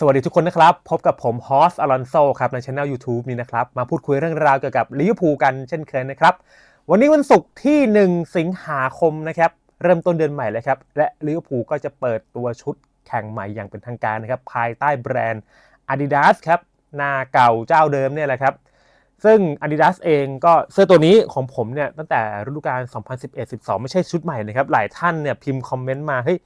สวัสดีทุกคนนะครับ พบกับผมฮอสอลอนโซครับในช anel YouTube นี้นะครับ มาพูดคุยเรื่องราวเกี่ยวกับลิเวอร์พูลกันเช่นเคยนะครับ วันนี้วันศุกร์ที่ 1 สิงหาคมนะครับ เริ่มต้นเดือนใหม่เลยครับ และลิเวอร์พูลก็จะเปิดตัวชุดแข่งใหม่อย่างเป็นทางการนะครับ ภายใต้แบรนด์ Adidas ครับหน้าเก่าเจ้าเดิมเนี่ยแหละครับ ซึ่ง Adidas เองก็เสื้อตัวนี้ของผมเนี่ยตั้งแต่ฤดูกาล 2011-12 ไม่ใช่ชุดใหม่นะครับหลายท่านเนี่ยพิมพ์คอมเมนต์มาเฮ้ย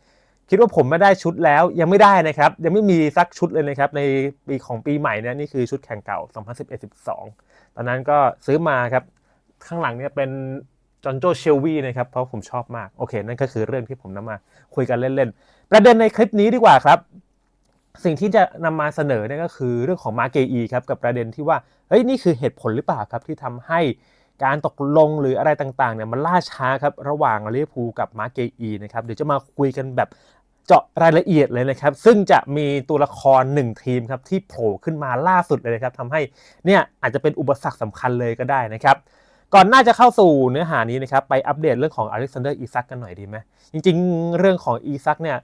คิดว่าผมไม่ได้ชุดแล้วยังไม่ได้นะครับ ยังไม่มีสักชุดเลยนะครับ ในปีของปีใหม่เนี่ยนี่คือชุดแข่งเก่า 2011-12 ตอนนั้นก็ซื้อมาครับข้างหลังเนี่ยเป็นจอห์นโจเชลวีนะครับ เพราะผมชอบมาก โอเค นั่นก็คือเรื่องที่ผมนำมาคุยกันเล่นๆ ประเด็นในคลิปนี้ดีกว่าครับ สิ่งที่จะนำมาเสนอเนี่ยก็คือเรื่องของมาเกอีครับกับประเด็นที่ว่าเฮ้ยนี่คือเหตุผลหรือเปล่าครับที่ทำให้การตกลงหรืออะไรต่างๆเนี่ยมันล่าช้าครับระหว่างลิเวอร์พูลกับมาเกอีนะครับเดี๋ยวจะมาคุยกันแบบ เจาะรายละเอียดเลยนะครับ ซึ่งจะมีตัวละครหนึ่งทีมครับที่โผล่ขึ้นมาล่าสุดเลยนะครับทำให้เนี่ยอาจจะเป็นอุปสรรคสำคัญเลยก็ได้นะครับ ก่อนน้าจะเข้าสู่เนื้อหานี้นะครับไปอัปเดตเรื่องของอเล็กซานเดอร์อีซักกันหน่อยดีไหมจริงๆ เรื่องของอีซักเนี่ย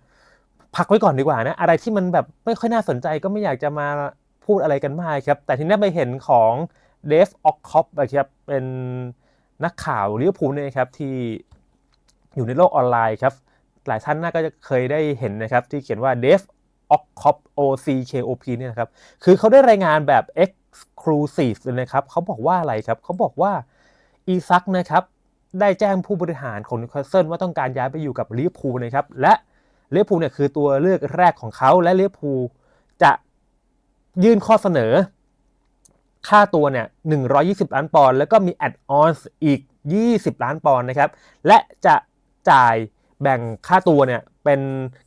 พักไว้ก่อนดีกว่านะอะไรที่มันแบบไม่ค่อยน่าสนใจก็ไม่อยากจะมาพูดอะไรกันมากครับแต่ทีนี้ไปเห็นของเดฟออกคอปนะครับเป็นนักข่าวลิเวอร์พูลเนี่ยครับที่อยู่ในโลกออนไลน์ครับ หลายท่านน่าก็จะเคยได้เห็นนะครับ ที่เขียนว่า Dev o c c o p O C K O P เนี่ยนะครับ คือเขาได้รายงานแบบ exclusive เลยนะครับเขาบอกว่าอะไรครับเขาบอกว่าอีซักนะครับได้แจ้งผู้บริหารของนิวคาสเซิลว่าต้องการย้ายไปอยู่กับลิเวอร์พูลนะครับ และลิเวอร์พูลเนี่ยคือตัวเลือกแรกของเขาและลิเวอร์พูลจะยื่นข้อเสนอ ค่าตัวเนี่ย120 ล้านปอนด์แล้วก็มีแอดออนส์อีก 20 ล้านปอนด์นะครับ และจะจ่าย แบ่งค่าตัวเนี่ยเป็น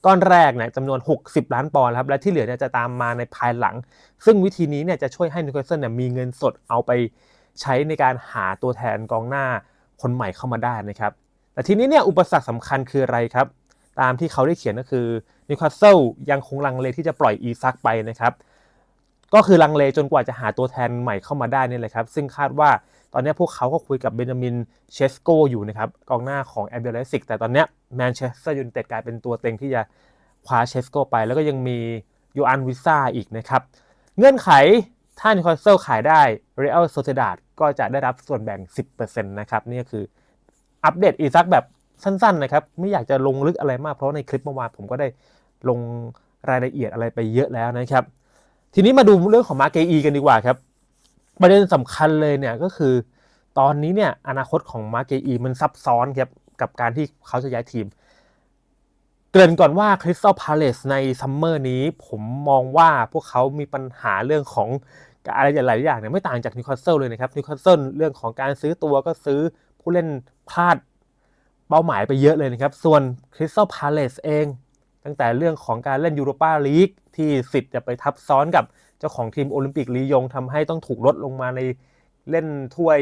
ก้อนแรกเนี่ยจำนวน 60 ล้านปอนด์ครับและที่เหลือเนี่ยจะตามมาในภายหลัง ซึ่งวิธีนี้เนี่ยจะช่วยให้นิวคาสเซิลเนี่ยมีเงินสดเอาไปใช้ในการหาตัวแทนกองหน้าคนใหม่เข้ามาได้นะครับ แต่ทีนี้เนี่ยอุปสรรคสำคัญคืออะไรครับ ตามที่เขาได้เขียนก็คือนิวคาสเซิลยังคงลังเลที่จะปล่อยอีซักไปนะครับ ก็คือลังเลจนกว่าจะหาตัวแทนใหม่เข้ามาได้นี่แหละครับ ซึ่งคาดว่า ตอนนี้พวกเขาก็คุยกับเบนจามินเชสโกอยู่นะครับกองหน้าของแอมเบลเลสิกแต่ตอนนี้แมนเชสเตอร์ยูไนเต็ดกลายเป็นตัวเต็งที่จะคว้าเชสโกไป แล้วก็ยังมียูอันวิซ่าอีกนะครับเงื่อนไขถ้านิคาสเซลขายได้เรอัลโซเซดาดก็จะได้รับส่วนแบ่ง 10%นะครับนี่คืออัปเดตอีซักแบบสั้นๆนะครับไม่อยากจะลงลึกอะไรมากเพราะในคลิปเมื่อวานผมก็ได้ลงรายละเอียดอะไรไปเยอะแล้วนะครับ ทีนี้มาดูเรื่องของมาเกอีกันดีกว่าครับ ประเด็นสำคัญเลยเนี่ยก็คือ ตอนนี้เนี่ยอนาคตของมาเกอีมันซับซ้อนครับกับการที่เขาจะย้ายทีม เกริ่นก่อนว่าคริสตัลพาเลสในซัมเมอร์นี้ ผมมองว่าพวกเขามีปัญหาเรื่องของอะไรหลายอย่างเนี่ยไม่ต่างจากนิวคาสเซิลเลยนะครับนิวคาสเซิลเรื่องของการซื้อตัวก็ซื้อผู้เล่นพลาดเป้าหมายไปเยอะเลยนะครับ ส่วนคริสตัลพาเลสเอง ตั้งแต่เรื่องของการเล่นยูโรปาลีกที่สิทธิ์จะไปทับซ้อนกับ เจ้าของทีมโอลิมปิกลียงทำให้ต้องถูกลดลงมาในเล่นถ้วย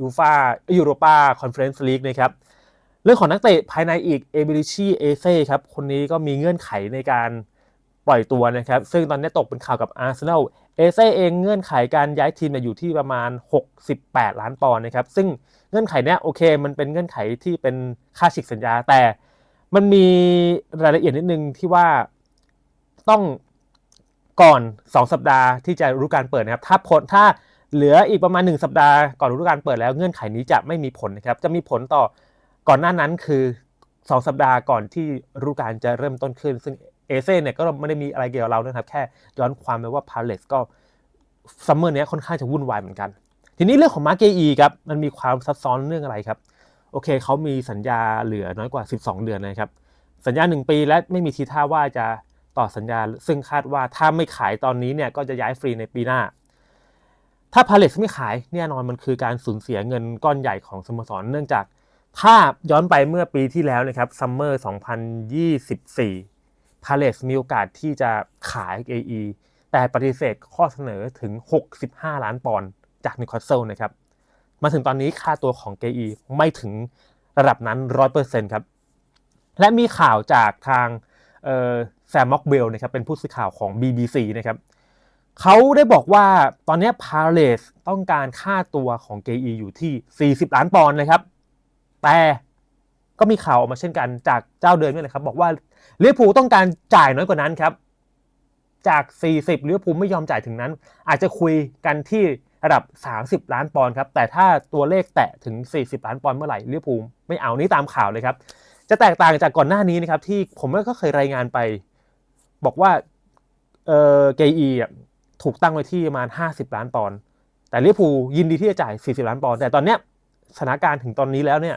ยูฟายูโรปาคอนเฟอเรนซ์ลีกนะครับเรื่องของนักเตะภายในอีกเอเบริชีเอเซ่ครับคนนี้ก็มีเงื่อนไขในการปล่อยตัวนะครับ ซึ่งตอนนี้ตกเป็นข่าวกับอาร์เซนอลเอเซ่เองเงื่อนไขการย้ายทีมอยู่ที่ประมาณ 68 ล้านปอนด์นะครับ ซึ่งเงื่อนไขเนี้ยโอเคมันเป็นเงื่อนไขที่เป็นค่าฉีกสัญญาแต่มันมีรายละเอียดนิดนึงที่ว่าต้อง ก่อน 2 สัปดาห์ที่จะรู้การเปิดนะครับ ถ้าผลถ้าเหลืออีกประมาณ 1 สัปดาห์ก่อนรู้การเปิดแล้วเงื่อนไขนี้จะไม่มีผลนะครับ จะมีผลต่อก่อนหน้านั้นคือ 2 สัปดาห์ก่อนที่รู้การจะเริ่มต้นขึ้น ซึ่งเอเซ่เนี่ยก็ไม่ได้มีอะไรเกี่ยวกับเรานะครับ แค่ย้อนความไปว่าพาเลสก็ซัมเมอร์นี้ค่อนข้างจะวุ่นวายเหมือนกัน ทีนี้เรื่องของมาร์เกอีครับมันมีความซับซ้อนเรื่องอะไรครับโอเคเขามีสัญญาเหลือน้อยกว่า 12 เดือนนะครับสัญญา 1 ปีและไม่มีทีท่าว่าจะ ต่อสัญญา ซึ่งคาดว่าถ้าไม่ขายตอนนี้เนี่ยก็จะย้ายฟรีในปีหน้า ถ้าพาเลสไม่ขายแน่นอนมันคือการสูญเสียเงินก้อนใหญ่ของสโมสรเนื่องจากถ้าย้อนไปเมื่อปีที่แล้วนะครับซัมเมอร์2024พาเลสมีโอกาสที่จะขาย AE แต่ปฏิเสธข้อเสนอถึง 65 ล้านปอนด์จากนิวคาสเซิลนะครับ มาถึงตอนนี้ค่าตัวของ KE ไม่ถึงระดับนั้น 100%ครับ และมีข่าวจากทาง แซมม็อกเบลนะครับเป็นผู้สื่อข่าวของ BBC นะครับเขาได้บอกว่าตอนนี้พาเลสต้องการค่าตัวของ KE อยู่ที่ 40 ล้านปอนด์นะครับ แต่ก็มีข่าวออกมาเช่นกันจากเจ้าเดิมนี่แหละครับ บอกว่าเวอร์พูต้องการจ่ายน้อยกว่านั้นครับ จาก 40ลิเวอร์พูไม่ยอมจ่ายถึงนั้น อาจจะคุยกันที่ระดับ 30 ล้านปอนด์ครับแต่ถ้าตัวเลขแตะถึง 40 ล้านปอนด์เมื่อไหร่เวอร์พูไม่เอานี่ตามข่าวเลยครับ จะแตกต่างจากก่อนหน้านี้นะครับที่ผมก็เคยรายงานไป บอกว่าเออเกอีอะถูกตั้งไว้ที่ประมาณ 50 ล้านปอนด์แต่ลิเวอร์พูลยินดีที่จะจ่าย 40 ล้านปอนด์แต่ตอนเนี้ยสถานการณ์ถึงตอนนี้แล้วเนี่ย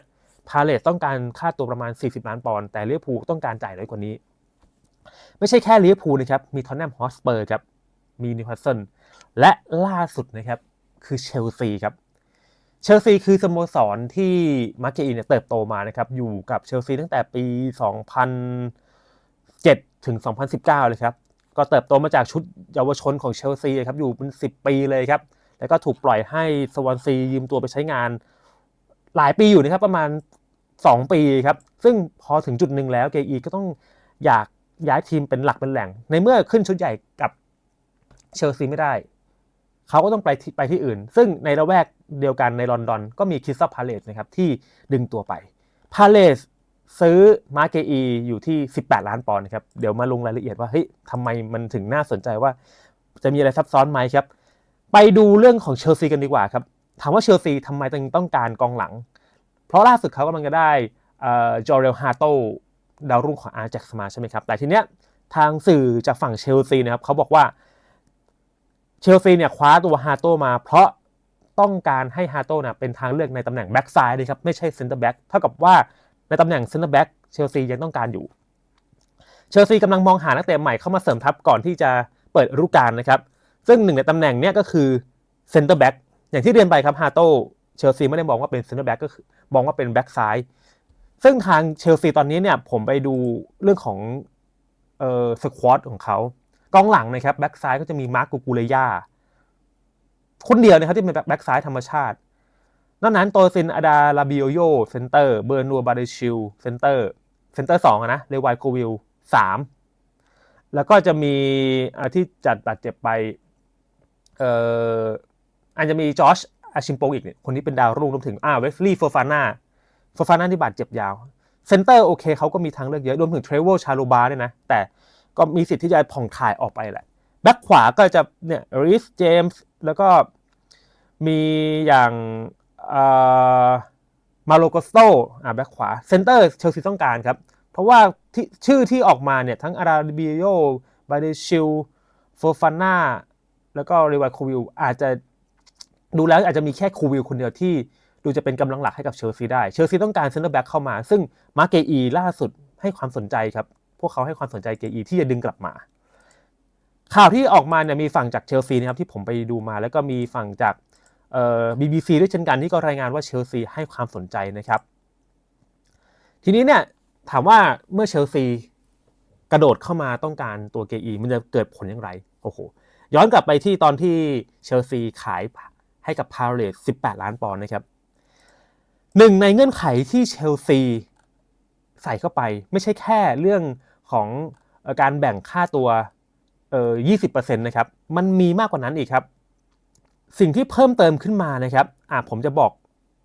พาเลสต้องการค่าตัวประมาณ 40 ล้านปอนด์แต่ลิเวอร์พูลต้องการจ่ายน้อยกว่านี้ ไม่ใช่แค่ลิเวอร์พูลนะครับมีทอนแนมฮอสเปอร์ครับมีนิวคาสเซิลและล่าสุดนะครับคือเชลซีครับ เชลซีคือสโมสรที่มาร์เกอีเนี่ยเติบโตมานะครับ อยู่กับเชลซีตั้งแต่ปี 2007 ถึง 2019 เลยครับ ก็เติบโตมาจากชุดเยาวชนของเชลซีครับ อยู่เป็น 10 ปีเลยครับ แล้วก็ถูกปล่อยให้สวอนซียืมตัวไปใช้งานหลายปีอยู่นะครับ ประมาณ 2 ปีครับ ซึ่งพอถึงจุดหนึ่งแล้วเกอีก็ต้องอยากย้ายทีมเป็นหลักเป็นแหล่ง ในเมื่อขึ้นชุดใหญ่กับเชลซีไม่ได้ เขาก็ต้องไปที่ไปที่อื่น ซึ่งในละแวกเดียวกันในลอนดอนก็มีคริสตัลพาเลสนะครับที่ดึงตัวไปพาเลสซื้อมาเกอีอยู่ที่ 18 ล้านปอนด์ครับเดี๋ยวมาลงรายละเอียดว่าเฮ้ยทำไมมันถึงน่าสนใจว่า จะมีอะไรซับซ้อนไหมครับ ไปดูเรื่องของเชลซีกันดีกว่าครับถามว่าเชลซีทำไมจึงต้องการกองหลัง เพราะล่าสุดเขากำลังจะได้จอร์เรลฮาโตดาวรุ่งของอาร์แจ็กมาใช่ไหมครับ แต่ทีเนี้ยทางสื่อจากฝั่งเชลซีนะครับเขาบอกว่า เชลซีเนี่ยคว้าตัวฮาโต้มา เพราะต้องการให้ฮาโต้เนะเป็นทางเลือกในตำแหน่งแบ็กซ้ายเลยครับไม่ใช่เซนเตอร์แบ็กเท่ากับว่าในตำแหน่งเซนเตอร์แบ็กเชลซียังต้องการอยู่เชลซีกำลังมองหานักเตะใหม่เข้ามาเสริมทัพก่อนที่จะเปิดฤดูกาลนะครับ ซึ่งหนึ่งในตำแหน่งเนี้ยก็คือเซนเตอร์แบ็กอย่างที่เรียนไปครับฮาโต้เชลซีไม่ได้มองว่าเป็นเซนเตอร์แบ็กก็คือมองว่าเป็นแบ็กซ้ายซึ่งทางเชลซีตอนนี้เนี่ยผมไปดูเรื่องของเอ่อสควอตของเขา กองหลังนะครับแบ็กซ้ายก็จะมีมาร์กกูกูเลยาคนเดียวนะครับที่เป็นแบ็กซ้ายธรรมชาติ นอกนั้นโตซินอาดาลาบิโอโยเซนเตอร์เบอร์นัวบาเดชิลเซนเตอร์เซนเตอร์สองนะเลวายโกวิลสามแล้วก็จะมีที่จัดบาดเจ็บไปเอ่ออาจจะมีจอชอาชิมโปอีกเนี่ยคนนี้เป็นดาวรุ่งรวมถึงอ่าเวสลีย์โฟฟาน่าโฟฟาน่าที่บาดเจ็บยาวเซนเตอร์โอเคเขาก็มีทางเลือกเยอะรวมถึงเทรเวลชาลูบาเนี่ยนะแต่ ก็มีสิทธิ์ที่จะผ่องถ่ายออกไปแหละแบ็คขวาก็จะเนี่ยริสเจมส์แล้วก็มีอย่างมาโลโกสโตอ่าแบ็คขวาเซนเตอร์เชลซีต้องการครับ เพราะว่าที่ชื่อที่ออกมาเนี่ยทั้งอาราบิโยบาเดชิลโฟฟาน่าแล้วก็เรวาโควิลอาจจะดูแล้วอาจจะมีแค่คูวิลคนเดียวที่ดูจะเป็นกำลังหลักให้กับเชลซีได้ เชลซีต้องการเซนเตอร์แบ็กเข้ามา ซึ่งมาเกอีล่าสุดให้ความสนใจครับ วกเขาให้ความสนใจเกอีที่จะดึงกลับมา ข่าวที่ออกมาเนี่ยมีฝั่งจากเชลซีนะครับที่ผมไปดูมา แล้วก็มีฝั่งจากเอ่อ BBC ด้วยเช่นกันที่ก็รายงานว่าเชลซีให้ความสนใจนะครับ ทีนี้เนี่ยถามว่าเมื่อเชลซีกระโดดเข้ามาต้องการตัวเกอีมันจะเกิดผลอย่างไรโอ้โหย้อนกลับไปที่ตอนที่เชลซีขายให้กับพาเลส18 ล้านปอนด์นะครับหนึ่งในเงื่อนไขที่เชลซีใส่เข้าไปไม่ใช่แค่เรื่อง ของการแบ่งค่าตัวเอ่อ20%นะครับ มันมีมากกว่านั้นอีกครับ สิ่งที่เพิ่มเติมขึ้นมานะครับอ่าผมจะบอก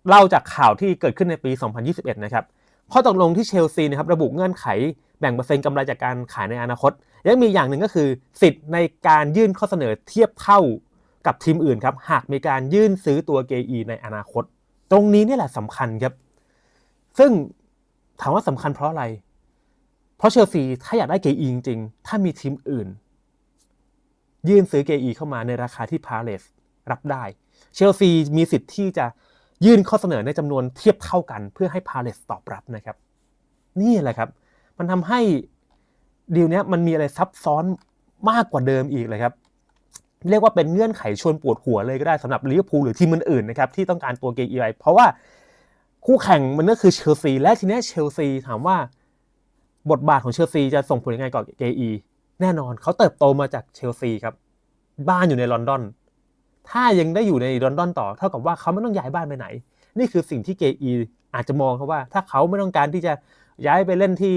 เล่าจากข่าวที่เกิดขึ้นในปี 2021 นะครับ ข้อตกลงที่เชลซีนะครับระบุเงื่อนไขแบ่งเปอร์เซ็นต์กำไรจากการขายในอนาคต ยังมีอย่างหนึ่งก็คือ สิทธิ์ในการยื่นข้อเสนอเทียบเท่ากับทีมอื่นครับ หากมีการยื่นซื้อตัวเกอีในอนาคต ตรงนี้นี่แหละสำคัญครับ ซึ่งถามว่าสำคัญเพราะอะไร เพราะเชลซีถ้าอยากได้เกอีจริงๆ ถ้ามีทีมอื่น ยื่นซื้อเกอีเข้ามาในราคาที่พาเลสรับได้ เชลซีมีสิทธิ์ที่จะยื่นข้อเสนอในจำนวนเทียบเท่ากันเพื่อให้พาเลสตอบรับนะครับ นี่แหละครับ มันทำให้ดีลนี้มันมีอะไรซับซ้อนมากกว่าเดิมอีกเลยครับ เรียกว่าเป็นเงื่อนไขชวนปวดหัวเลยก็ได้สำหรับลิเวอร์พูลหรือทีมอื่นๆนะครับที่ต้องการตัวเกอีไเพราะว่าคู่แข่งมันก็คือเชลซีและทีนี้เชลซีถามว่า บทบาทของเชลซีจะส่งผลยังไงกับเกอีแน่นอนเขาเติบโตมาจากเชลซีครับ บ้านอยู่ในลอนดอน ถ้ายังได้อยู่ในลอนดอนต่อ เท่ากับว่าเขาไม่ต้องย้ายบ้านไปไหน นี่คือสิ่งที่เกอีอาจจะมองเขาว่า ถ้าเขาไม่ต้องการที่จะย้ายไปเล่นที่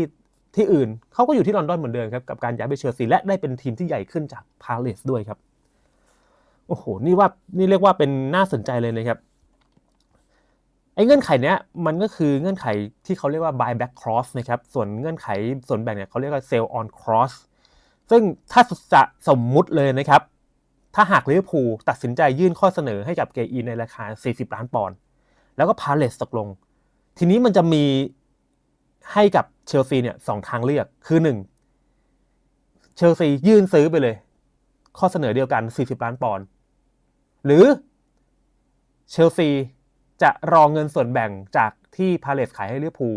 ที่อื่น เขาก็อยู่ที่ลอนดอนเหมือนเดิมครับกับการย้ายไปเชลซีและได้เป็นทีมที่ใหญ่ขึ้นจากพาเลสด้วยครับ โอ้โห นี่ว่านี่เรียกว่าเป็นน่าสนใจเลยนะครับ ไอ้เงื่อนไขเนี้ยมันก็คือเงื่อนไขที่เขาเรียกว่า buy back cross นะครับ ส่วนเงื่อนไขส่วนแบ่งเนี่ยเขาเรียกว่า sell on cross ซึ่งถ้าจะสมมุติเลยนะครับ ถ้าหากลิเวอร์พูลตัดสินใจยื่นข้อเสนอให้กับเกอีในราคา 40 ล้านปอนด์แล้วก็พาเลสตกลง ทีนี้มันจะมีให้กับเชลซีเนี่ยสองทางเลือกคือหนึ่งเชลซียื่นซื้อไปเลย ข้อเสนอเดียวกัน 40 ล้านปอนด์หรือเชลซี จะรองเงินส่วนแบ่งจากที่พาเลสขายให้ลิเวอร์พูล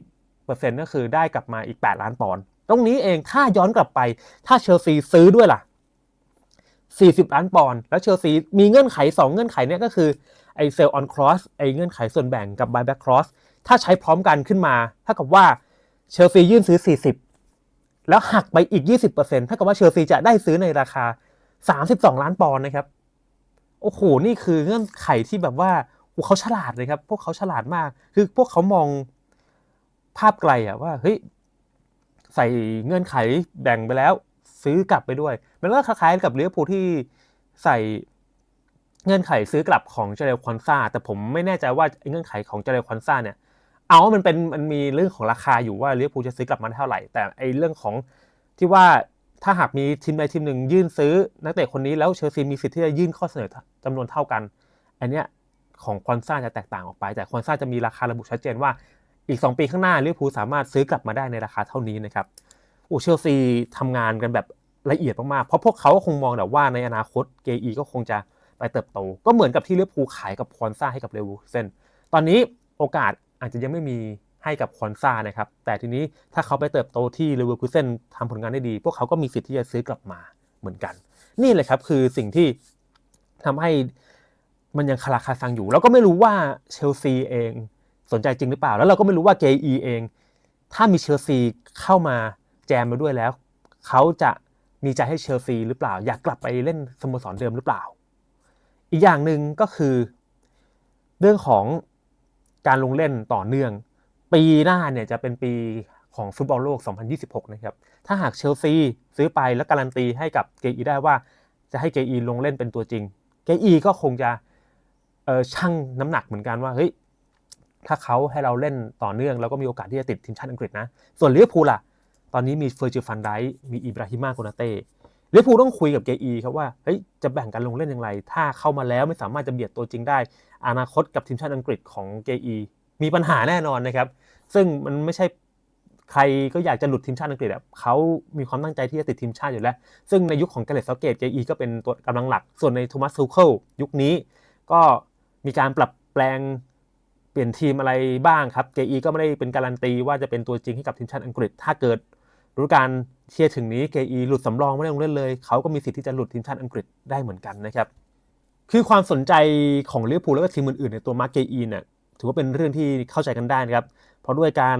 20%ก็คือได้กลับมาอีก 8 ล้านปอนด์ตรงนี้เองถ้าย้อนกลับไปถ้าเชลซีซื้อด้วยล่ะ 40 ล้านปอนด์แล้วเชลซีมีเงื่อนไข 2 เงื่อนไขเนี่ยก็คือไอเซลออนครอสไอเงื่อนไขส่วนแบ่งกับบายแบ็กครอสถ้าใช้พร้อมกันขึ้นมาถ้ากับว่าเชลซียื่นซื้อ 40 แล้วหักไปอีก 20%ถ้ากับว่าเชลซีจะได้ซื้อในราคา 32 ล้านปอนด์นะครับ โอ้โหนี่คือเงื่อนไขที่แบบว่าเขาฉลาดเลยครับ พวกเขาฉลาดมาก คือพวกเขามองภาพไกลอะว่าเฮ้ยใส่เงื่อนไขแบ่งไปแล้ว ซื้อกลับไปด้วย มันก็คล้ายๆกับเลี้ยวภูที่ใส่เงื่อนไขซื้อกลับของเจเรลคอนซาแต่ผมไม่แน่ใจว่าเงื่อนไขของเจเรลคอนซาเนี่ย เอามันเป็นมันมีเรื่องของราคาอยู่ว่าเลี้ยวภูจะซื้อกลับมาเท่าไหร่ แต่ไอเรื่องของที่ว่า ถ้าหากมีทีมใดทีมหนึ่งยื่นซื้อนักเตะคนนี้แล้วเชลซีมีสิทธิ์ที่จะยื่นข้อเสนอจำนวนเท่ากัน อันเนี้ยของคอนซ่าจะแตกต่างออกไป แต่คอนซ่าจะมีราคาระบุชัดเจนว่าอีก 2 ปีข้างหน้าลิเวอร์พูลสามารถซื้อกลับมาได้ในราคาเท่านี้นะครับโอ้เชลซีทำงานกันแบบละเอียดมากๆ เพราะพวกเขาก็คงมองแต่ว่าในอนาคตเกอีก็คงจะไปเติบโต ก็เหมือนกับที่ลิเวอร์พูลขายกับคอนซ่าให้กับเลวูเซนตอนนี้โอกาสอาจจะยังไม่มี ให้กับคอนซ่านะครับ แต่ทีนี้ถ้าเขาไปเติบโตที่เลเวอร์คูเซนทำผลงานได้ดี พวกเขาก็มีสิทธิ์ที่จะซื้อกลับมาเหมือนกัน นี่เลยครับคือสิ่งที่ทำให้มันยังคาราคาซังอยู่ แล้วก็ไม่รู้ว่าเชลซีเองสนใจจริงหรือเปล่า แล้วเราก็ไม่รู้ว่าเกอีเอง ถ้ามีเชลซีเข้ามาแจมมาด้วยแล้ว เขาจะมีใจให้เชลซีหรือเปล่า อยากกลับไปเล่นสโมสรเดิมหรือเปล่า อีกอย่างหนึ่งก็คือ เรื่องของการลงเล่นต่อเนื่อง ปีหน้าเนี่ยจะเป็นปีของฟุตบอลโลก 2026 นะครับ ถ้าหากเชลซีซื้อไปแล้วการันตีให้กับเกอีได้ว่าจะให้เกอีลงเล่นเป็นตัวจริง เกอีก็คงจะชั่งน้ำหนักเหมือนกันว่าเฮ้ยถ้าเขาให้เราเล่นต่อเนื่องเราก็มีโอกาสที่จะติดทีมชาติอังกฤษนะ ส่วนลิเวอร์พูลล่ะ ตอนนี้มีเฟอร์จิฟันไดมีอิบราฮิมาโกนาเต้ลิเวอร์พูลต้องคุยกับเกอีครับว่าเฮ้ยจะแบ่งกันลงเล่นอย่างไร ถ้าเข้ามาแล้วไม่สามารถจะเบียดตัวจริงได้ อนาคตกับทีมชาติอังกฤษของเกอี มีปัญหาแน่นอนนะครับ ซึ่งมันไม่ใช่ใครก็อยากจะหลุดทีมชาติอังกฤษแบบเขามีความตั้งใจที่จะติดทีมชาติอยู่แล้ว ซึ่งในยุคของเกเรตเซาเกตเกอีก็เป็นตัวกำลังหลัก ส่วนในโทมัสซูเคิลยุคนี้ ก็มีการปรับแปลงเปลี่ยนทีมอะไรบ้างครับเกอีก็ไม่ได้เป็นการันตีว่าจะเป็นตัวจริงให้กับทีมชาติอังกฤษ ถ้าเกิดรู้การเชียร์ถึงนี้เกอีหลุดสำรองไม่ได้ลงเล่นเลย เขาก็มีสิทธิ์ที่จะหลุดทีมชาติอังกฤษได้เหมือนกันนะครับ คือความสนใจของลิเวอร์พูลแล้วก็ทีมอื่นๆในตัวมาเกอีเนี่ย ถือว่าเป็นเรื่องที่เข้าใจกันได้นะครับ เพราะด้วยการ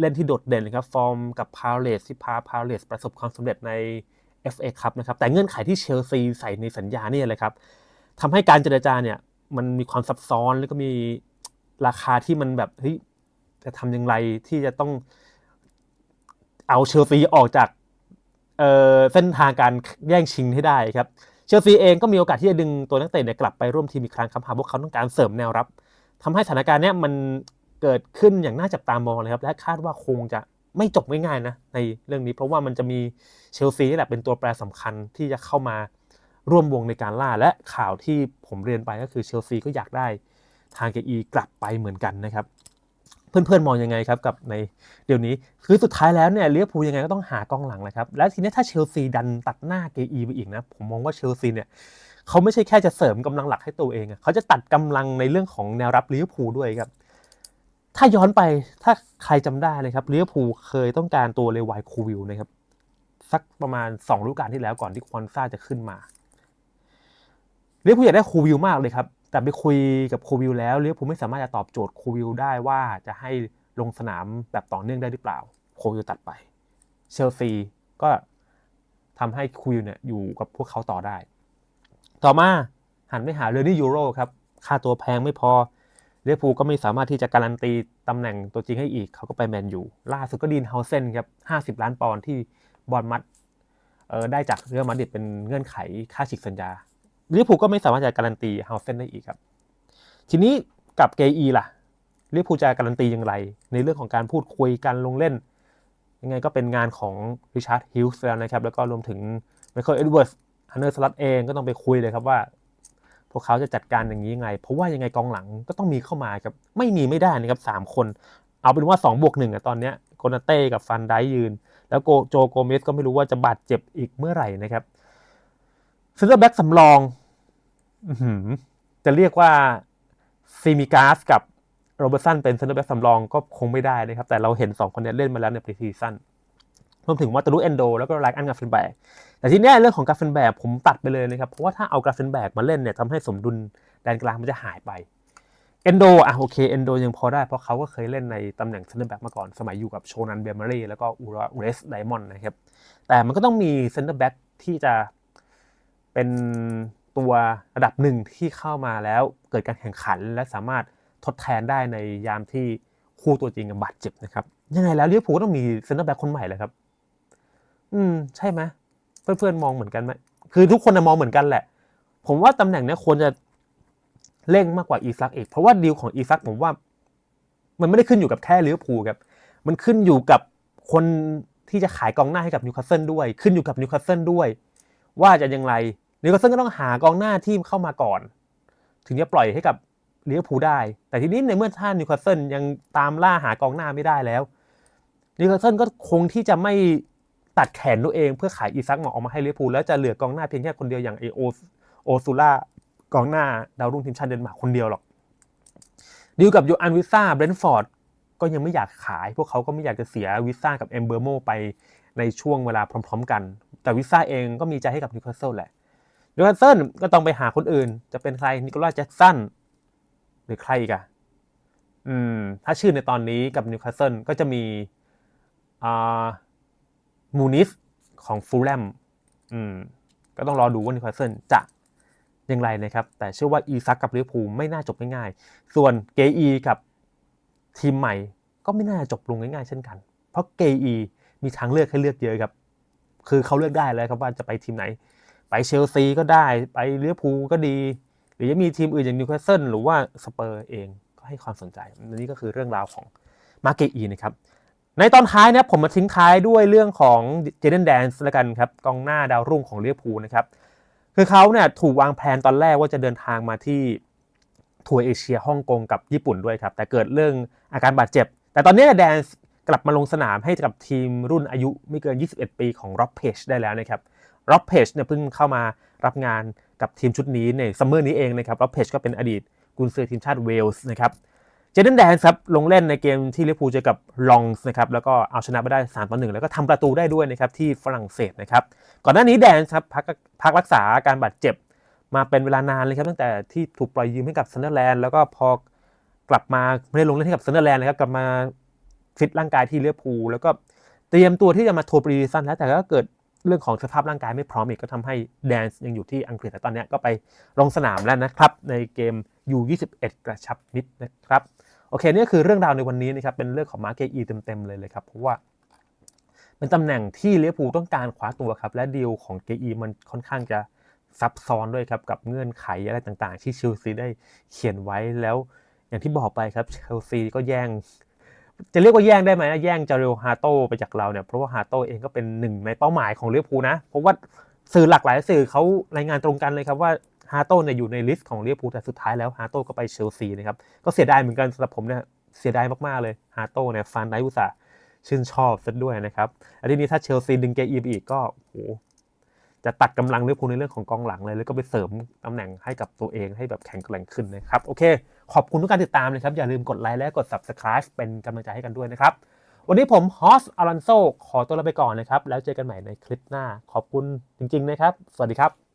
เล่นที่โดดเด่นนะครับฟอร์มกับพาเลสที่พาพาเลสประสบความสำเร็จใน FA ครับนะครับแต่เงื่อนไขที่เชลซีใส่ในสัญญาเนี่ยเลยครับทำให้การเจรจาเนี่ยมันมีความซับซ้อนแล้วก็มีราคาที่มันแบบเฮ้ยจะทำอย่างไรที่จะต้องเอาเชลซีออกจากเเส้นทางการแย่งชิงให้ได้ครับเชลซีเองก็มีโอกาสที่จะดึงตัวนักเตะเนี่ยกลับไปร่วมทีมอีกครั้งครับหากพวกเขาต้องการเสริมแนวรับ ทำให้สถานการณ์เนี้ยมันเกิดขึ้นอย่างน่าจับตามองเลยครับ และคาดว่าคงจะไม่จบง่ายๆนะในเรื่องนี้ เพราะว่ามันจะมีเชลซีแหละเป็นตัวแปรสำคัญที่จะเข้ามาร่วมวงในการล่าและข่าวที่ผมเรียนไปก็คือเชลซีก็อยากได้ทางเกอีกลับไปเหมือนกันนะครับ เพื่อนๆมองยังไงครับกับในเดี๋ยวนี้คือสุดท้ายแล้วเนี่ยเลี้ยพูยังไงก็ต้องหากองหลังแหละครับและทีนี้ถ้าเชลซีดันตัดหน้าเกอีไปอีกนะผมมองว่าเชลซีเนี่ย เขาไม่ใช่แค่จะเสริมกำลังหลักให้ตัวเองเขาจะตัดกำลังในเรื่องของแนวรับลิเวอร์พูลด้วยครับ ถ้าย้อนไปถ้าใครจำได้เลยครับลิเวอร์พูลเคยต้องการตัวเลวายคูวิลนะครับ สักประมาณ2ฤดูกาลที่แล้วก่อนที่ควอนซ่าจะขึ้นมาลิเวอร์พูลอยากได้คูวิลมากเลยครับแต่ไปคุยกับคูวิลแล้วลิเวอร์พูลไม่สามารถจะตอบโจทย์คูวิลได้ว่าจะให้ลงสนามแบบต่อเนื่องได้หรือเปล่าคูวิลตัดไปเชลซีก็ทำให้คูวิลเนี่ยอยู่กับพวกเขาต่อได้ ต่อมาหันไปหาเรนี่ยูโรครับ ค่าตัวแพงไม่พอเลียพูก็ไม่สามารถที่จะการันตีตำแหน่งตัวจริงให้อีก เขาก็ไปแมนยูล่าสุดก็ดีนเฮาเซนครับห้าสิบล้านปอนด์ที่บอลมัดเออได้จากเรื่องมาดิดเป็นเงื่อนไขค่าฉีกสัญญาเลียพูก็ไม่สามารถจะการันตีเฮาเซนได้อีกครับ ทีนี้กับเกอีล่ะเลียพูจะการันตีอย่างไร ในเรื่องของการพูดคุยการลงเล่น ยังไงก็เป็นงานของริชาร์ดฮิลส์แล้วนะครับแล้วก็รวมถึงไมเคิลเอ็ดเวิร์ด ฮันเนอร์สลัตเองก็ต้องไปคุยเลยครับว่า พวกเขาจะจัดการอย่างนี้ยังไง เพราะว่ายังไงกองหลังก็ต้องมีเข้ามาครับ ไม่มีไม่ได้นะครับสามคน เอาเป็นว่า2บวกหนึ่งอะตอนเนี้ยโกนาเต้กับฟันไดยืน แล้วโกโจโกเมสก็ไม่รู้ว่าจะบาดเจ็บอีกเมื่อไหร่นะครับเซนเตอร์แบ็กสำรองจะเรียกว่าซีมิกาสกับโรเบอร์สันเป็นเซนเตอร์แบ็กสำรองก็คงไม่ได้นะครับ แต่เราเห็น 2 คนนี้เล่นมาแล้วในปรีซีซั่นรวมถึงวัตตุเอนโด แล้วก็ไลค์อันกาเฟนแบก แต่ที่แน่เรื่องของกราฟเฟนแบกผมตัดไปเลยนะครับ เพราะว่าถ้าเอากราฟเฟนแบกมาเล่นเนี่ยทำให้สมดุลแดนกลางมันจะหายไปเอนโดอะโอเคเอนโดยังพอได้เพราะเขาก็เคยเล่นในตำแหน่งเซนเตอร์แบ็กมาก่อน สมัยอยู่กับโชนันเบเมอรี่แล้วก็อูราเรสไดมอนด์นะครับ แต่มันก็ต้องมีเซนเตอร์แบ็กที่จะเป็นตัวระดับหนึ่งที่เข้ามาแล้วเกิดการแข่งขันและสามารถทดแทนได้ในยามที่คู่ตัวจริงบาดเจ็บนะครับ ยังไงแล้วลิเวอร์พูก็ต้องมีเซนเตอร์แบ็กคนใหม่เลยครับ อืม ใช่ไหม เพื่อนๆมองเหมือนกันไหมคือทุกคนมองเหมือนกันแหละ ผมว่าตำแหน่งนี้ควรจะเร่งมากกว่าอีซักเอกเพราะว่าดีลของอีซักผมว่า มันไม่ได้ขึ้นอยู่กับแค่ลิเวอร์พูลครับ มันขึ้นอยู่กับคนที่จะขายกองหน้าให้กับนิวคาสเซิลด้วย ขึ้นอยู่กับนิวคาสเซิลด้วย ว่าจะยังไงนิวคาสเซิลก็ต้องหากองหน้าที่เข้ามาก่อน ถึงจะปล่อยให้กับลิเวอร์พูลได้ แต่ทีนี้ในเมื่อท่านนิวคาสเซิลยังตามล่าหากองหน้าไม่ได้แล้วนิวคาสเซิลก็คงที่จะไม่ ตัดแขนตัวเองเพื่อขายอีซักมาออกมาให้ลิเวอร์พูลแล้วจะเหลือกองหน้าเพียงแค่คนเดียวอย่างไอโอโอซูล่ากองหน้าดาวรุ่งทีมชาติเดนมาร์กคนเดียวหรอกดีลกับโยอันวิซ่าเบรนท์ฟอร์ดก็ยังไม่อยากขาย พวกเขาก็ไม่อยากจะเสียวิซ่ากับเอมเบอร์โมไปในช่วงเวลาพร้อม ๆ กัน แต่วิซ่าเองก็มีใจให้กับนิวคาสเซิลแหละนิวคาสเซิลก็ต้องไปหาคนอื่น จะเป็นใครนิโคลัสแจ็กสันหรือใครอีกอะอืม ถ้าชื่อในตอนนี้กับนิวคาสเซิลก็จะมีอ่า มูนิสของฟูลแลมอืมก็ต้องรอดูว่านิคาสเซิลจะอย่างไรนะครับ แต่เชื่อว่าอีซักกับลิเวอร์พูลไม่น่าจบง่ายๆ ส่วนเกอีกับทีมใหม่ก็ไม่น่าจบลงง่ายๆ เช่นกัน เพราะเกอีมีทางเลือกให้เลือกเยอะครับ คือเขาเลือกได้แล้วครับว่าจะไปทีมไหน ไปเชลซีก็ได้ ไปลิเวอร์พูลก็ดี หรือจะมีทีมอื่นอย่างนิวคาสเซิลหรือว่าสเปอร์เองก็ให้ความสนใจนนี้ก็คือเรื่องราวของมาเกอีนะครับ ในตอนท้ายเนี่ยผมมาทิ้งท้ายด้วยเรื่องของเจเดนแดนส์ล้วกันครับกองหน้าดาวรุ่งของลิเวอร์พูลนะครับคือเขาเนี่ยถูกวางแผนตอนแรกว่าจะเดินทางมาที่ทัวร์เอเชียฮ่องกงกับญี่ปุ่นด้วยครับ แต่เกิดเรื่องอาการบาดเจ็บ แต่ตอนนี้แดนส์กลับมาลงสนามให้กับทีมรุ่นอายุไม่เกิน 21 ปีของร็อบเพจได้แล้วนะครับร็อบเพจเนี่ยเพิ่งเข้ามารับงานกับทีมชุดนี้ในซัมเมอร์นี้เองนะครับร็อบเพจก็เป็นอดีตกุนซือทีมชาติเวลส์นะครับ จเดนแดนครับลงเล่นในเกมที่ลิเวอร์พูลเจอกับลองส์นะครับแล้วก็เอาชนะไปได้3ต่อ1แล้วก็ทำประตูได้ด้วยนะครับที่ฝรั่งเศสนะครับก่อนหน้านี้แดนครับพักพักรักษาอาการบาดเจ็บมาเป็นเวลานานเลยครับตั้งแต่ที่ถูกปล่อยยืมให้กับซันเดอร์แลนด์แล้วก็พอกลับมาไม่ได้ลงเล่นให้กับซันเดอร์แลนด์นะครับกลับมาฟิตร่างกายที่ลิเวอร์พูลแล้วก็เตรียมตัวที่จะมาทัวร์ปรีซันแล้วแต่ก็เกิดเรื่องของสภาพร่างกายไม่พร้อมอีกก็ทำให้แดนยังอยู่ที่อังกฤษแต่ตอนนี้ก็ไปลงสนามแล้วนะครับในเกม U21 กระชับมิตรนะครับ เคนี่คือเรื่องราวในวันนี้นะครับเป็นเรื่องของมาร์เกอีเต็มๆเลยเลยครับเพราะว่าเป็นตำแหน่งที่ลิเวอร์พูลต้องการคว้าตัวครับ และดีลของเกอีมันค่อนข้างจะซับซ้อนด้วยครับกับเงื่อนไขอะไรต่างๆ ที่เชลซีได้เขียนไว้แล้วอย่างที่บอกไปครับเชลซีก็แย่ง จะเรียกว่าแย่งได้ไหมนะแย่งจาเรลฮาโต้ไปจากเราเนี่ยเพราะว่าฮาโต้เองก็เป็นหนึ่งในเป้าหมายของลิเวอร์พูลนะ เพราะว่าสื่อหลากหลายสื่อเขารายงานตรงกันเลยครับว่า ฮาโต้เนี่ยอยู่ในลิสต์ของลิเวอร์พูแต่สุดท้ายแล้วฮาโต้ก็ไปเชลซีนะครับก็เสียดายเหมือนกันสำหรับผมเนี่ยเสียดายมากๆเลยฮาโต้เนี่ยฟันไดอุตสาชื่นชอบซะด้วยนะครับอันนี้ถ้าเชลซีดึงเกอีไปอีกก็โหจะตัดกำลังลิเวอร์พูลในเรื่องของกองหลังเลย แล้วก็ไปเสริมตำแหน่งให้กับตัวเองให้แบบแข็งแกร่งขึ้นนะครับโอเค ขอบคุณทุกการติดตามนะครับอย่าลืมกดไลค์และกด subscribe เป็นกำลังใจให้กันด้วยนะครับวันนี้ผมฮอสอารันโซขอตัวลาไปก่อนนะครับ แล้วเจอกันใหม่ในคลิปหน้า ขอบคุณจริง ๆ นะครับ สวัสดีครับ